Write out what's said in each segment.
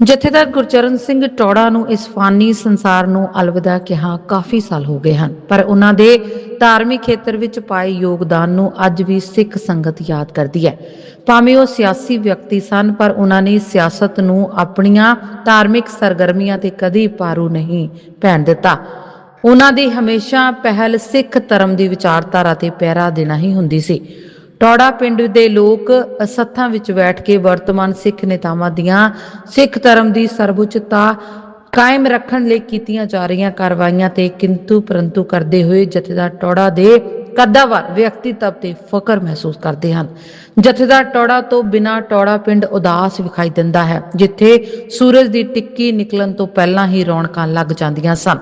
ਜਥੇਦਾਰ ਗੁਰਚਰਨ ਸਿੰਘ ਟੌੜਾ ਨੂੰ ਇਸ ਫਾਨੀ ਸੰਸਾਰ ਨੂੰ ਅਲਵਿਦਾ ਕਿਹਾ ਕਾਫੀ ਸਾਲ ਹੋ ਗਏ ਹਨ, ਪਰ ਉਹਨਾਂ ਦੇ ਧਾਰਮਿਕ ਖੇਤਰ ਵਿੱਚ ਪਾਏ ਯੋਗਦਾਨ ਨੂੰ ਅੱਜ ਵੀ ਸਿੱਖ ਸੰਗਤ ਯਾਦ ਕਰਦੀ ਹੈ। ਭਾਵੇਂ ਉਹ ਸਿਆਸੀ ਵਿਅਕਤੀ ਸਨ, ਪਰ ਉਹਨਾਂ ਨੇ ਸਿਆਸਤ ਨੂੰ ਆਪਣੀਆਂ ਧਾਰਮਿਕ ਸਰਗਰਮੀਆਂ ਤੇ ਕਦੀ ਪਾਰੂ ਨਹੀਂ ਪੈਣ ਦਿੱਤਾ। ਉਹਨਾਂ ਦੀ ਹਮੇਸ਼ਾ ਪਹਿਲ ਸਿੱਖ ਧਰਮ ਦੀ ਵਿਚਾਰਧਾਰਾ ਤੇ ਪਹਿਰਾ ਦੇਣਾ ਹੀ ਹੁੰਦੀ ਸੀ। ਟੌੜਾ ਪਿੰਡ ਦੇ ਲੋਕ ਅਸੱਥਾਂ ਵਿੱਚ ਬੈਠ ਕੇ ਵਰਤਮਾਨ ਸਿੱਖ ਨੇਤਾਵਾਂ ਦੀਆਂ ਸਿੱਖ ਧਰਮ ਦੀ ਸਰਵਉੱਚਤਾ ਕਾਇਮ ਰੱਖਣ ਲਈ ਕੀਤੀਆਂ ਜਾ ਰਹੀਆਂ ਕਾਰਵਾਈਆਂ ਤੇ ਕਿੰਤੂ ਪਰੰਤੂ ਕਰਦੇ ਹੋਏ ਜਥੇਦਾਰ ਟੌੜਾ ਦੇ ਕੱਦਾਵਰ ਵਿਅਕਤੀਤਵ ਤੇ ਫਕਰ ਮਹਿਸੂਸ ਕਰਦੇ ਹਨ। ਜਥੇਦਾਰ ਟੌੜਾ ਤੋਂ ਬਿਨਾ ਟੌੜਾ ਪਿੰਡ ਉਦਾਸ ਵਿਖਾਈ ਦਿੰਦਾ ਹੈ, ਜਿੱਥੇ ਸੂਰਜ ਦੀ ਟਿੱਕੀ ਨਿਕਲਣ ਤੋਂ ਪਹਿਲਾਂ ਹੀ ਰੌਣਕਾਂ ਲੱਗ ਜਾਂਦੀਆਂ ਸਨ।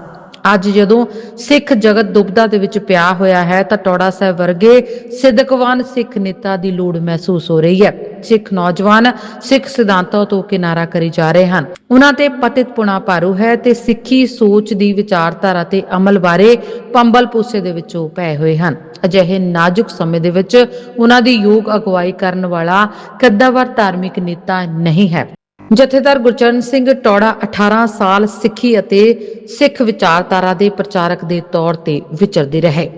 ਅੱਜ ਜਦੋਂ ਸਿੱਖ ਜਗਤ ਦੁਬਦਾ ਦੇ ਵਿੱਚ ਪਿਆ ਹੋਇਆ ਹੈ ਤਾਂ ਟੌੜਾ ਸਾਹਿਬ ਵਰਗੇ ਸਿੱਧਕਵਾਨ ਸਿੱਖ ਨੇਤਾ ਦੀ ਲੋੜ ਮਹਿਸੂਸ ਹੋ ਰਹੀ ਹੈ। ਸਿੱਖ ਨੌਜਵਾਨ ਸਿੱਖ ਸਿਧਾਂਤਾਂ ਤੋਂ ਕਿਨਾਰਾ ਕਰੀ ਜਾ ਰਹੇ ਹਨ। ਉਹਨਾਂ ਤੇ ਪਤਿਤ ਪੁਣਾ ਭਾਰੂ ਹੈ ਤੇ ਸਿੱਖੀ ਸੋਚ ਦੀ ਵਿਚਾਰਧਾਰਾ ਤੇ ਅਮਲ ਬਾਰੇ ਪੰਬਲ ਪੂਸੇ ਦੇ ਵਿੱਚੋਂ ਪਏ ਹੋਏ ਹਨ। ਅਜਿਹੇ ਨਾਜ਼ੁਕ ਸਮੇਂ ਦੇ ਵਿੱਚ ਉਹਨਾਂ ਦੀ ਯੋਗ ਅਗਵਾਈ ਕਰਨ ਵਾਲਾ ਕੱਦਾਵਰ ਧਾਰਮਿਕ ਨੇਤਾ ਨਹੀਂ ਹੈ। ਜਥੇਦਾਰ ਗੁਰਚਰਨ ਸਿੰਘ ਟੌੜਾ 18 ਸਾਲ ਸਿੱਖੀ ਅਤੇ ਸਿੱਖ ਵਿਚਾਰਧਾਰਾ ਦੇ ਪ੍ਰਚਾਰਕ ਦੇ ਤੌਰ ਤੇ ਵਿਚਰਦੇ ਰਹੇ।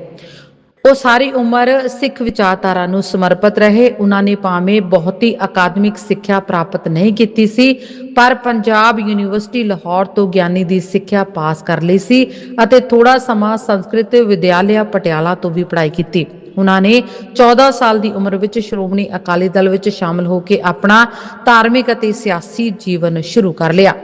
ਉਹ ਸਾਰੀ ਉਮਰ ਸਿੱਖ ਵਿਚਾਰਧਾਰਾ ਨੂੰ ਸਮਰਪਿਤ ਰਹੇ। ਉਹਨਾਂ ਨੇ ਭਾਵੇਂ ਬਹੁਤੀ ਅਕਾਦਮਿਕ ਸਿੱਖਿਆ ਪ੍ਰਾਪਤ ਨਹੀਂ ਕੀਤੀ ਸੀ, ਪਰ ਪੰਜਾਬ ਯੂਨੀਵਰਸਿਟੀ ਲਾਹੌਰ ਤੋਂ ਗਿਆਨੀ ਦੀ ਸਿੱਖਿਆ ਪਾਸ ਕਰ ਲਈ ਸੀ ਅਤੇ ਥੋੜਾ ਸਮਾਂ ਸੰਸਕ੍ਰਿਤ ਵਿਦਿਆਲਿਆ ਪਟਿਆਲਾ ਤੋਂ ਵੀ ਪੜ੍ਹਾਈ ਕੀਤੀ। ਉਹਨਾਂ ਨੇ 14 ਸਾਲ ਦੀ ਉਮਰ ਵਿੱਚ ਸ਼੍ਰੋਮਣੀ ਅਕਾਲੀ ਦਲ ਵਿੱਚ ਸ਼ਾਮਲ ਹੋ ਕੇ ਆਪਣਾ ਧਾਰਮਿਕ ਅਤੇ ਸਿਆਸੀ ਜੀਵਨ ਸ਼ੁਰੂ ਕਰ ਲਿਆ।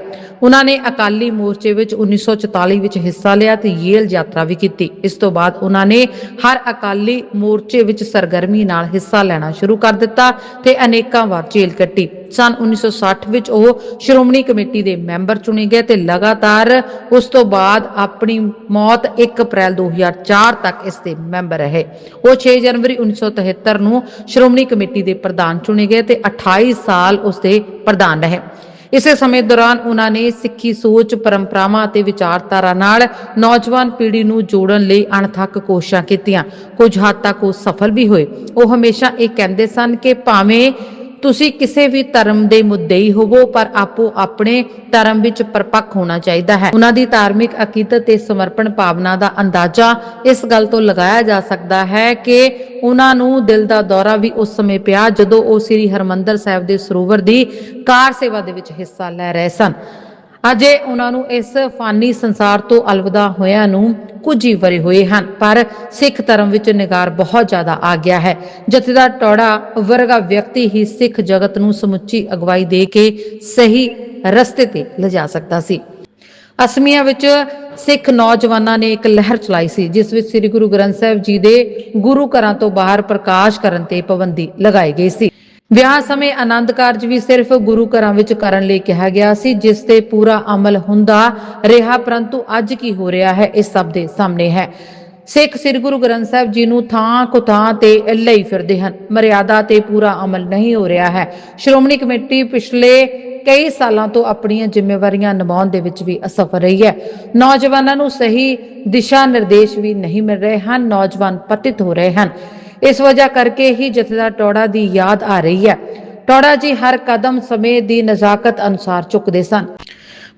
ਉਹਨਾਂ ਨੇ ਅਕਾਲੀ ਮੋਰਚੇ ਵਿੱਚ 1944 ਵਿੱਚ ਹਿੱਸਾ ਲਿਆ ਤੇ ਯੇਲ ਯਾਤਰਾ ਵੀ ਕੀਤੀ। ਇਸ ਤੋਂ ਬਾਅਦ ਉਹਨਾਂ ਨੇ ਹਰ ਅਕਾਲੀ ਮੋਰਚੇ ਵਿੱਚ ਸਰਗਰਮੀ ਨਾਲ ਹਿੱਸਾ ਲੈਣਾ ਸ਼ੁਰੂ ਕਰ ਦਿੱਤਾ ਤੇ ਅਨੇਕਾਂ ਵਾਰ ਜੇਲ੍ਹ ਕੱਟੀ। ਸਨ 1960 ਵਿੱਚ ਉਹ ਸ਼੍ਰੋਮਣੀ ਕਮੇਟੀ ਦੇ ਮੈਂਬਰ ਚੁਣੇ ਗਏ ਤੇ ਲਗਾਤਾਰ ਉਸ ਤੋਂ ਬਾਅਦ ਆਪਣੀ ਮੌਤ 1 ਅਪ੍ਰੈਲ 2004 ਤੱਕ ਇਸ ਦੇ ਮੈਂਬਰ ਰਹੇ। ਉਹ 6 ਜਨਵਰੀ 1973 ਨੂੰ ਸ਼੍ਰੋਮਣੀ ਕਮੇਟੀ ਦੇ ਪ੍ਰਧਾਨ ਚੁਣੇ ਗਏ ਤੇ 28 ਸਾਲ ਉਸ ਦੇ ਪ੍ਰਧਾਨ ਰਹੇ। ਇਸੇ ਸਮੇਂ ਦੌਰਾਨ ਉਹਨਾਂ ਨੇ ਸਿੱਖੀ ਸੋਚ, ਪਰੰਪਰਾਵਾਂ ਅਤੇ ਵਿਚਾਰਧਾਰਾ ਨਾਲ ਨੌਜਵਾਨ ਪੀੜ੍ਹੀ ਨੂੰ ਜੋੜਨ ਲਈ ਅਣਥੱਕ ਕੋਸ਼ਿਸ਼ਾਂ ਕੀਤੀਆਂ। ਕੁਝ ਹੱਦ ਤੱਕ ਉਹ ਸਫਲ ਵੀ ਹੋਏ। ਉਹ ਹਮੇਸ਼ਾ ਇਹ ਕਹਿੰਦੇ ਸਨ ਕਿ ਭਾਵੇਂ ਤੁਸੀਂ ਕਿਸੇ ਵੀ ਧਰਮ ਦੇ ਮੁੱਦਈ ਹੋਵੋ, ਪਰ ਆਪੋ ਆਪਣੇ ਧਰਮ ਵਿੱਚ ਪਰਪੱਕ ਹੋਣਾ ਚਾਹੀਦਾ ਹੈ। ਉਹਨਾਂ ਦੀ ਧਾਰਮਿਕ ਅਕੀਦਤ ਤੇ ਸਮਰਪਣ ਭਾਵਨਾ ਦਾ ਅੰਦਾਜ਼ਾ ਇਸ ਗੱਲ ਤੋਂ ਲਗਾਇਆ ਜਾ ਸਕਦਾ ਹੈ ਕਿ ਉਹਨਾਂ ਨੂੰ ਦਿਲ ਦਾ ਦੌਰਾ ਵੀ ਉਸ ਸਮੇਂ ਪਿਆ ਜਦੋਂ ਉਹ ਸ੍ਰੀ ਹਰਮੰਦਰ ਸਾਹਿਬ ਦੇ ਸਰੋਵਰ ਦੀ ਕਾਰ ਸੇਵਾ ਦੇ ਵਿੱਚ ਹਿੱਸਾ ਲੈ ਰਹੇ ਸਨ। ਅਜੇ ਉਹਨਾਂ ਨੂੰ ਇਸ ਫਾਨੀ ਸੰਸਾਰ ਤੋਂ ਅਲਵਿਦਾ ਹੋਇਆਂ ਨੂੰ ਕੁਝ ਹੀ ਵਰੇ ਹੋਏ ਹਨ, ਪਰ ਸਿੱਖ ਧਰਮ ਵਿੱਚ ਨਿਗਾਰ ਬਹੁਤ ਜ਼ਿਆਦਾ ਆ ਗਿਆ ਹੈ। ਜਥੇਦਾਰ ਟੌੜਾ ਵਰਗਾ ਵਿਅਕਤੀ ਹੀ ਸਿੱਖ ਜਗਤ ਨੂੰ ਸਮੁੱਚੀ ਅਗਵਾਈ ਦੇ ਕੇ ਸਹੀ ਰਸਤੇ ਤੇ ਲਿਜਾ ਸਕਦਾ ਸੀ। ਅਸਮੀਆਂ ਵਿੱਚ ਸਿੱਖ ਨੌਜਵਾਨਾਂ ਨੇ ਇੱਕ ਲਹਿਰ ਚਲਾਈ ਸੀ, ਜਿਸ ਵਿੱਚ ਸ੍ਰੀ ਗੁਰੂ ਗ੍ਰੰਥ ਸਾਹਿਬ ਜੀ ਦੇ ਗੁਰੂ ਘਰਾਂ ਤੋਂ ਬਾਹਰ ਪ੍ਰਕਾਸ਼ ਕਰਨ ਤੇ ਪਾਬੰਦੀ ਲਗਾਈ ਗਈ ਸੀ। ਵਿਆਹ ਸਮੇਂ ਆਨੰਦ ਕਾਰਜ ਵੀ ਸਿਰਫ ਗੁਰੂ ਘਰਾਂ ਵਿੱਚ ਕਰਨ ਲਈ ਕਿਹਾ ਗਿਆ ਸੀ, ਜਿਸ ਤੇ ਪੂਰਾ ਅਮਲ ਹੁੰਦਾ ਰਿਹਾ, ਪਰੰਤੂ ਅੱਜ ਕੀ ਹੋ ਰਿਹਾ ਹੈ, ਇਹ ਸਭ ਦੇ ਸਾਹਮਣੇ ਹੈ। ਸਿੱਖ ਸ੍ਰੀ ਗੁਰੂ ਗ੍ਰੰਥ ਸਾਹਿਬ ਜੀ ਨੂੰ ਥਾਂ ਕੋ ਥਾਂ ਤੇ ਲਈ ਫਿਰਦੇ ਹਨ। ਮਰਿਆਦਾ ਤੇ ਪੂਰਾ ਅਮਲ ਨਹੀਂ ਹੋ ਰਿਹਾ ਹੈ। ਸ਼੍ਰੋਮਣੀ ਕਮੇਟੀ ਪਿਛਲੇ ਕਈ ਸਾਲਾਂ ਤੋਂ ਆਪਣੀਆਂ ਜ਼ਿੰਮੇਵਾਰੀਆਂ ਨਿਭਾਉਣ ਦੇ ਵਿੱਚ ਵੀ ਅਸਫਲ ਰਹੀ ਹੈ। ਨੌਜਵਾਨਾਂ ਨੂੰ ਸਹੀ ਦਿਸ਼ਾ ਨਿਰਦੇਸ਼ ਵੀ ਨਹੀਂ ਮਿਲ ਰਹੇ ਹਨ, ਨੌਜਵਾਨ ਪਤਿਤ ਹੋ ਰਹੇ ਹਨ। ਇਸ ਵਜ੍ਹਾ ਕਰਕੇ ਹੀ ਜਥੇਦਾਰ ਟੌੜਾ ਦੀ ਯਾਦ ਆ ਰਹੀ ਹੈ। ਟੌੜਾ ਜੀ ਹਰ ਕਦਮ ਸਮੇਂ ਦੀ ਨਜ਼ਾਕਤ ਅਨੁਸਾਰ ਚੁੱਕਦੇ ਸਨ।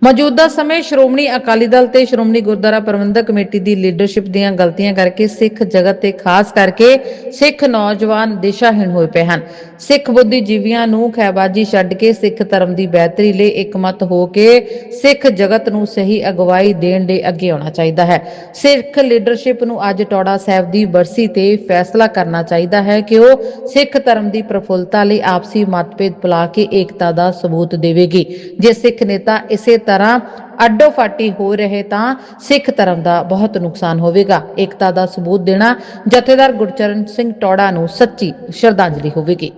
ਮੌਜੂਦਾ ਸਮੇਂ ਸ਼੍ਰੋਮਣੀ ਅਕਾਲੀ ਦਲ ਤੇ ਸ਼੍ਰੋਮਣੀ ਗੁਰਦੁਆਰਾ ਪ੍ਰਬੰਧਕ ਕਮੇਟੀ ਦੀ ਲੀਡਰਸ਼ਿਪ ਦੀਆਂ ਗਲਤੀਆਂ ਕਰਕੇ ਸਿੱਖ ਜਗਤ ਤੇ ਖਾਸ ਕਰਕੇ ਸਿੱਖ ਨੌਜਵਾਨ ਦਿਸ਼ਾਹੀਣ ਹੋਏ ਪਏ ਹਨ। ਸਿੱਖ ਬੁੱਧੀਜੀਵੀਆਂ ਨੂੰ ਖੈਬਾਜੀ ਛੱਡ ਕੇ ਸਿੱਖ ਧਰਮ ਦੀ ਬਿਹਤਰੀ ਲਈ ਇਕਮਤ ਹੋ ਕੇ ਸਿੱਖ ਜਗਤ ਨੂੰ ਸਹੀ ਅਗਵਾਈ ਦੇਣ ਲਈ ਅੱਗੇ ਆਉਣਾ ਚਾਹੀਦਾ ਹੈ। ਸਿੱਖ ਲੀਡਰਸ਼ਿਪ ਨੂੰ ਅੱਜ ਟੌੜਾ ਸਾਹਿਬ ਦੀ ਬਰਸੀ ਤੇ ਫੈਸਲਾ ਕਰਨਾ ਚਾਹੀਦਾ ਹੈ ਕਿ ਉਹ ਸਿੱਖ ਧਰਮ ਦੀ ਪ੍ਰਫੁੱਲਤਾ ਲਈ ਆਪਸੀ ਮਤਭੇਦ ਭੁਲਾ ਕੇ ਏਕਤਾ ਦਾ ਸਬੂਤ ਦੇਵੇਗੀ। ਜੇ ਸਿੱਖ ਨੇਤਾ ਇਸੇ ਤਰ੍ਹਾਂ ਅੱਡੋ ਫਾਟੀ ਹੋ ਰਹੇ ਤਾਂ ਸਿੱਖ ਧਰਮ ਦਾ ਬਹੁਤ ਨੁਕਸਾਨ ਹੋਵੇਗਾ। ਏਕਤਾ ਦਾ ਸਬੂਤ ਦੇਣਾ ਜਥੇਦਾਰ ਗੁਰਚਰਨ ਸਿੰਘ ਟੌੜਾ ਨੂੰ ਸੱਚੀ ਸ਼ਰਧਾਂਜਲੀ ਹੋਵੇਗੀ।